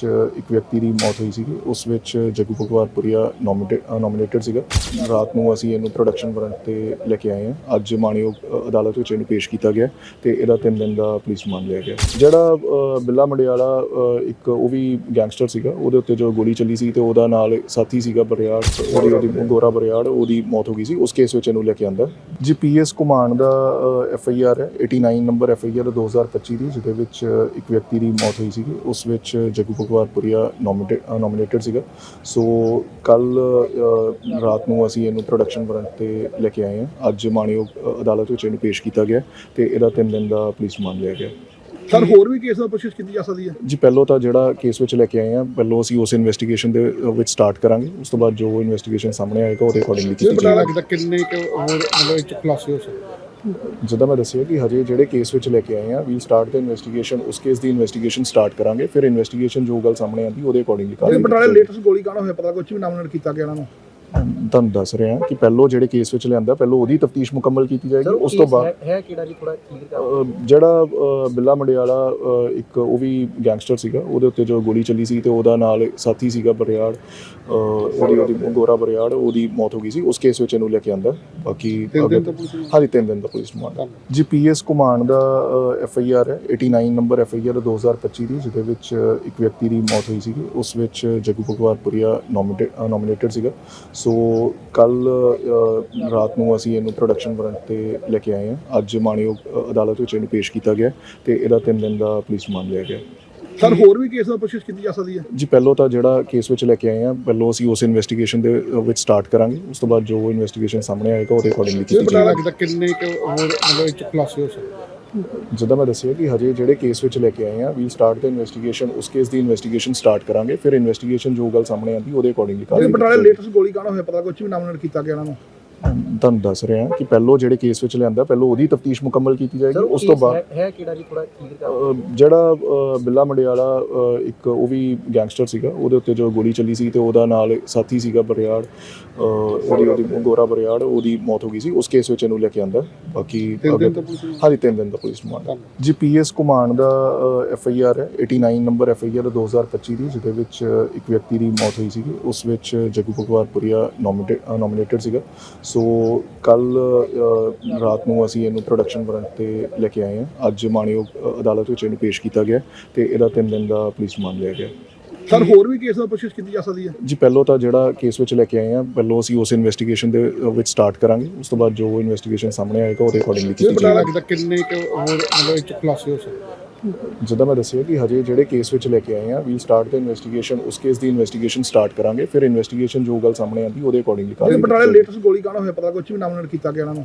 'ਚ ਇੱਕ ਵਿਅਕਤੀ ਦੀ ਮੌਤ ਹੋਈ ਸੀਗੀ। ਉਸ ਵਿੱਚ ਜੱਗੂ ਭਗਵਾਨਪੁਰੀਆ ਨੋਮੀਨੇਟਡ ਸੀਗਾ। ਰਾਤ ਨੂੰ ਅਸੀਂ ਇਹਨੂੰ ਪ੍ਰੋਡਕਸ਼ਨ ਵਾਰੰਟ ਤੇ ਲੈ ਕੇ ਆਏ ਹਾਂ। ਅੱਜ ਮਾਣਯੋਗ ਅਦਾਲਤ ਵਿੱਚ ਇਹਨੂੰ ਪੇਸ਼ ਕੀਤਾ ਗਿਆ ਤੇ ਇਹਦਾ 3 ਦਿਨ ਦਾ ਪੁਲਿਸ ਰਿਮਾਂਡ ਲਿਆ ਗਿਆ। ਜਿਹੜਾ ਬਿੱਲਾ ਮੰਡਿਆਲਾ ਇੱਕ ਉਹ ਵੀ ਗੈਂਗਸਟਰ ਸੀਗਾ, ਉਹਦੇ ਉੱਤੇ ਜੋ ਗੋਲੀ ਚੱਲੀ ਸੀ ਤੇ ਉਹਦਾ ਨਾਲ ਸਾਥੀ ਸੀਗਾ ਬਰਿਆੜ, ਉਹਦੀ ਉਹਦੀ ਗੋਰਾ ਬਰਿਆੜ, ਉਹਦੀ ਮੌਤ ਹੋ ਗਈ ਸੀ। ਉਸ ਕੇਸ ਵਿੱਚ ਇਹਨੂੰ ਲੈ ਕੇ ਆਂਦਾ। ਜੀਪੀਐਸ ਘੁਮਾਣ ਦਾ ਐਫ ਆਈ ਆਰ ਹੈ। 89 ਨੰਬਰ ਐਫ ਆਈ ਆਰ 2025 ਦੀ, ਜਿਹਦੇ ਵਿੱਚ ਇੱਕ ਵਿਅਕਤੀ ਦੀ ਮੌਤ ਹੋਈ ਸੀਗੀ। ਉਸ ਵਿੱਚ ਜੱਗੂ ਭਗਵਾਨਪੁਰੀਆ ਨੋਮੀਨੇਟਡ ਸੀਗਾ। ਸੋ ਕੱਲ ਰਾਤ ਨੂੰ ਅਸੀਂ ਇਹਨੂੰ ਪ੍ਰੋਡਕਸ਼ਨ ਵਾਰੰਟ ਤੇ ਲੈ ਕੇ ਆਏ ਹਾਂ। ਅੱਜ ਮਾਣਯੋਗ ਅਦਾਲਤ ਵਿੱਚ ਇਹਨੂੰ ਪੇਸ਼ ਕੀਤਾ ਗਿਆ ਤੇ ਇਹਦਾ 3 ਦਿਨ ਦਾ ਪੁਲਿਸ ਰਿਮਾਂਡ ਲਿਆ ਗਿਆ ਸਰ ਹੋਰ ਵੀ ਕੇਸ ਦਾ ਪੁੱਛਿਸ਼ ਕੀਤੀ ਜਾ ਸਕਦੀ ਹੈ? ਜੀ ਪਹਿਲਾਂ ਤਾਂ ਜਿਹੜਾ ਕੇਸ ਵਿੱਚ ਲੈ ਕੇ ਆਏ ਹਾਂ ਪਹਿਲਾਂ ਅਸੀਂ ਉਸ ਇਨਵੈਸਟੀਗੇਸ਼ਨ ਦੇ ਵਿੱਚ ਸਟਾਰਟ ਕਰਾਂਗੇ। ਉਸ ਤੋਂ ਬਾਅਦ ਜੋ ਇਨਵੈਸਟੀਗੇਸ਼ਨ ਸਾਹਮਣੇ ਆਏਗਾ ਉਹਦੇ ਅਕੋਰਡਿੰਗਲੀ ਕੀਤੀ ਜਾਏਗੀ। ਕਿੰਨੇ ਕੁ ਹੋਰ ਮਤਲਬ ਚ ਖੁਲਾਸੇ ਹੋ ਸਕਦੇ ਜਿੱਦਾਂ ਮੈਂ ਦੱਸਿਆ ਕਿ ਹਜੇ ਜਿਹੜੇ ਕੇਸ ਵਿੱਚ ਲੈ ਕੇ ਆਏ ਹਾਂ ਵੀ ਸਟਾਰਟ ਦਾ ਇਨਵੈਸਟੀਗੇਸ਼ਨ ਉਸ ਕੇਸ ਦੀ ਇਨਵੈਸਟੀਗੇਸ਼ਨ ਸਟਾਰਟ ਕਰਾਂਗੇ ਫਿਰ ਇਨਵੈਸਟੀਗੇਸ਼ਨ ਜੋ ਗੱਲ ਸਾਹਮਣੇ ਆਂਦੀ ਉਹਦੇ ਅਕੋਰਡਿੰਗਲੀ ਕਰਾਂਗੇ ਬਟਾਲੇ ਲੇਟੈਸਟ ਗੋਲੀ ਕਾਂਡ ਹੋਇਆ ਪਤਾ ਕੁਝ ਵੀ ਨਾਮਨੇਟ ਕੀਤਾ ਗਿਆ ਇਹਨਾਂ ਨੂੰ? ਤੁਹਾਨੂੰ ਦੱਸ ਰਿਹਾ ਕਿ ਪਹਿਲਾਂ ਜਿਹੜੇ ਕੇਸ ਵਿੱਚ ਲਿਆਂਦਾ ਪਹਿਲਾਂ ਉਹਦੀ ਤਫਤੀਸ਼ ਮੁਕੰਮਲ ਕੀਤੀ ਜਾਏਗੀ ਉਸ ਤੋਂ ਬਾਅਦ ਹੈ- ਕਿਹੜਾ ਜੀ? ਥੋੜਾ ਕਲੀਅਰ ਕਰ ਜਿਹੜਾ ਬਿੱਲਾ ਮੰਡਿਆਲਾ ਇੱਕ ਉਹ ਵੀ ਗੈਂਗਸਟਰ ਸੀਗਾ ਉਹਦੇ ਉੱਤੇ ਜੋ ਗੋਲੀ ਚੱਲੀ ਸੀ ਤੇ ਉਹਦਾ ਨਾਲ ਸਾਥੀ ਸੀਗਾ ਬਰਿਆੜ ਉਹਦੀ ਉਹਦੀ ਗੋਰਾ ਬਰਿਆੜ ਉਹਦੀ ਮੌਤ ਹੋ ਗਈ ਸੀ ਉਸ ਕੇਸ ਵਿੱਚ ਇਹਨੂੰ ਲੈ ਕੇ ਆਂਦਾ। ਬਾਕੀ ਹਾਂਜੀ ਤਿੰਨ ਦਿਨ ਦਾ ਪੁਲਿਸ ਰਿਮਾਂਡ ਜੀਪੀਐਸ ਘੁਮਾਣ ਦਾ ਐਫ ਆਈ ਆਰ ਹੈ 89 ਨੰਬਰ ਐਫ ਆਈ ਆਰ 2025 ਦੀ ਜਿਹਦੇ ਵਿੱਚ ਇੱਕ ਵਿਅਕਤੀ ਦੀ ਮੌਤ ਹੋਈ ਸੀਗੀ ਉਸ ਵਿੱਚ ਜੱਗੂ ਭਗਵਾਨਪੁਰੀਆ ਨੋਮੀਨੇਟਡ ਸੀਗਾ। ਸੋ ਕੱਲ ਰਾਤ ਨੂੰ ਅਸੀਂ ਇਹਨੂੰ ਪ੍ਰੋਡਕਸ਼ਨ ਵਾਰੰਟ ਤੇ ਲੈ ਕੇ ਆਏ ਹਾਂ। ਅੱਜ ਮਾਣਯੋਗ ਅਦਾਲਤ ਵਿੱਚ ਇਹਨੂੰ ਪੇਸ਼ ਕੀਤਾ ਗਿਆ ਤੇ ਇਹਦਾ 3 ਦਿਨ ਦਾ ਪੁਲਿਸ ਰਿਮਾਂਡ ਲਿਆ ਗਿਆ ਸਰ ਹੋਰ ਵੀ ਕੇਸ ਦਾ ਪੁੱਛਿਸ਼ ਕੀਤੀ ਜਾ ਸਕਦੀ ਹੈ? ਜੀ ਪਹਿਲਾਂ ਤਾਂ ਜਿਹੜਾ ਕੇਸ ਵਿੱਚ ਲੈ ਕੇ ਆਏ ਹਾਂ ਪਹਿਲਾਂ ਅਸੀਂ ਉਸ ਇਨਵੈਸਟੀਗੇਸ਼ਨ ਦੇ ਵਿੱਚ ਸਟਾਰਟ ਕਰਾਂਗੇ। ਉਸ ਤੋਂ ਬਾਅਦ ਜੋ ਇਨਵੈਸਟੀਗੇਸ਼ਨ ਸਾਹਮਣੇ ਆਏਗਾ ਉਹਦੇ ਅਕੋਰਡਿੰਗਲੀ ਕੀਤੀ ਜਾਏਗੀ। ਕਿੰਨੇ ਕੁ ਹੋਰ ਮਤਲਬ ਚ ਖੁਲਾਸੇ ਹੋ ਸਕਦੇ। ਜਿੱਦਾਂ ਮੈਂ ਦੱਸਿਆ ਕਿ ਹਜੇ ਜਿਹੜੇ ਕੇਸ ਵਿੱਚ ਲੈ ਕੇ ਆਏ ਹਾਂ ਵੀ ਸਟਾਰਟ ਦਾ ਇਨਵੈਸਟੀਗੇਸ਼ਨ ਉਸ ਕੇਸ ਦੀ ਇਨਵੈਸਟੀਗੇਸ਼ਨ ਸਟਾਰਟ ਕਰਾਂਗੇ ਫਿਰ ਇਨਵੈਸਟੀਗੇਸ਼ਨ ਜੋ ਗੱਲ ਸਾਹਮਣੇ ਆਂਦੀ ਉਹਦੇ ਅਕੋਰਡਿੰਗਲੀ ਇਹ ਕਰਾਂਗੇ ਬਟਾਲੇ ਲੇਟੈਸਟ ਗੋਲੀ ਕਾਂਡ ਹੋਇਆ? ਪਤਾ ਕੁਝ ਵੀ ਨਾਮਨੇਟ ਕੀਤਾ ਗਿਆ ਇਹਨਾਂ ਨੂੰ? ਤੁਹਾਨੂੰ ਦੱਸ ਰਿਹਾ ਕਿ ਪਹਿਲਾਂ ਜਿਹੜੇ ਕੇਸ ਵਿੱਚ ਲਿਆਂਦਾ ਪਹਿਲਾਂ ਉਹਦੀ ਤਫਤੀਸ਼ ਮੁਕੰਮਲ ਕੀਤੀ ਜਾਏਗੀ ਉਸ ਤੋਂ ਬਾਅਦ ਹੈ- ਕਿਹੜਾ ਜੀ ਥੋੜਾ ਜਿਹੜਾ ਬਿੱਲਾ ਮੰਡਿਆਲਾ ਇੱਕ ਉਹ ਵੀ ਗੈਂਗਸਟਰ ਸੀਗਾ ਉਹਦੇ ਉੱਤੇ ਜੋ ਗੋਲੀ ਚੱਲੀ ਸੀ ਤੇ ਉਹਦਾ ਨਾਲ ਸਾਥੀ ਸੀਗਾ ਬਰਿਆੜ ਉਹਦੀ ਉਹਦੀ ਗੋਰਾ ਬਰਿਆੜ ਉਹਦੀ ਮੌਤ ਹੋ ਗਈ ਸੀ ਉਸ ਕੇਸ ਵਿੱਚ ਇਹਨੂੰ ਲੈ ਕੇ ਆਂਦਾ। ਬਾਕੀ ਹਾਂਜੀ ਤਿੰਨ ਦਿਨ ਦਾ ਪੁਲਿਸ ਰਿਮਾਂਡ ਜੀਪੀਐਸ ਘੁਮਾਣ ਦਾ ਐਫ ਆਈ ਆਰ ਹੈ 89 ਨੰਬਰ ਐਫ ਆਈ ਆਰ 2025 ਦੀ ਜਿਹਦੇ ਵਿੱਚ ਇੱਕ ਵਿਅਕਤੀ ਦੀ ਮੌਤ ਹੋਈ ਸੀਗੀ ਉਸ ਵਿੱਚ ਜੱਗੂ ਭਗਵਾਨਪੁਰੀਆ ਨੋਮੀਨੇਟਡ ਸੀਗਾ। ਸੋ ਕੱਲ ਰਾਤ ਨੂੰ ਅਸੀਂ ਇਹਨੂੰ ਪ੍ਰੋਡਕਸ਼ਨ ਵਾਰੰਟ ਤੇ ਲੈ ਕੇ ਆਏ ਹਾਂ। ਅੱਜ ਮਾਣਯੋਗ ਅਦਾਲਤ ਵਿੱਚ ਇਹਨੂੰ ਪੇਸ਼ ਕੀਤਾ ਗਿਆ ਤੇ ਇਹਦਾ 3 ਦਿਨ ਦਾ ਪੁਲਿਸ ਰਿਮਾਂਡ ਲਿਆ ਗਿਆ। ਸਰ ਹੋਰ ਵੀ ਕੇਸ ਦਾ ਪੁੱਛਿਸ਼ ਕੀਤੀ ਜਾ ਸਕਦੀ ਹੈ? ਜੀ ਪਹਿਲਾਂ ਤਾਂ ਜਿਹੜਾ ਕੇਸ ਵਿੱਚ ਲੈ ਕੇ ਆਏ ਹਾਂ ਪਹਿਲਾਂ ਅਸੀਂ ਉਸ ਇਨਵੈਸਟੀਗੇਸ਼ਨ ਦੇ ਵਿੱਚ ਸਟਾਰਟ ਕਰਾਂਗੇ। ਉਸ ਤੋਂ ਬਾਅਦ ਜੋ ਇਨਵੈਸਟੀਗੇਸ਼ਨ ਸਾਹਮਣੇ ਆਏਗਾ ਉਹਦੇ ਅਕੋਰਡਿੰਗਲੀ ਕੀਤੀ ਜਾਏਗੀ। ਕਿੰਨੇ ਕੁ ਹੋਰ ਮਤਲਬ ਚ ਖੁਲਾਸੇ ਹੋ ਸਕਦੇ। ਜਿੱਦਾਂ ਮੈਂ ਦੱਸਿਆ ਕਿ ਹਜੇ ਜਿਹੜੇ ਕੇਸ ਵਿੱਚ ਲੈ ਕੇ ਆਏ ਹਾਂ ਵੀ ਸਟਾਰਟ ਦਾ ਇਨਵੈਸਟੀਗੇਸ਼ਨ ਉਸ ਕੇਸ ਦੀ ਇਨਵੈਸਟੀਗੇਸ਼ਨ ਸਟਾਰਟ ਕਰਾਂਗੇ ਫਿਰ ਇਨਵੈਸਟੀਗੇਸ਼ਨ ਜੋ ਗੱਲ ਸਾਹਮਣੇ ਆਂਦੀ ਉਹਦੇ ਅਕੋਰਡਿੰਗਲੀ ਕਰਾਂਗੇ ਬਟਾਲੇ ਲੇਟੈਸਟ ਗੋਲੀ ਕਾਂਡ ਹੋਇਆ ਪਤਾ ਕੁਝ ਵੀ ਨਾਮਨੇਟ ਕੀਤਾ ਗਿਆ ਇਹਨਾਂ ਨੂੰ?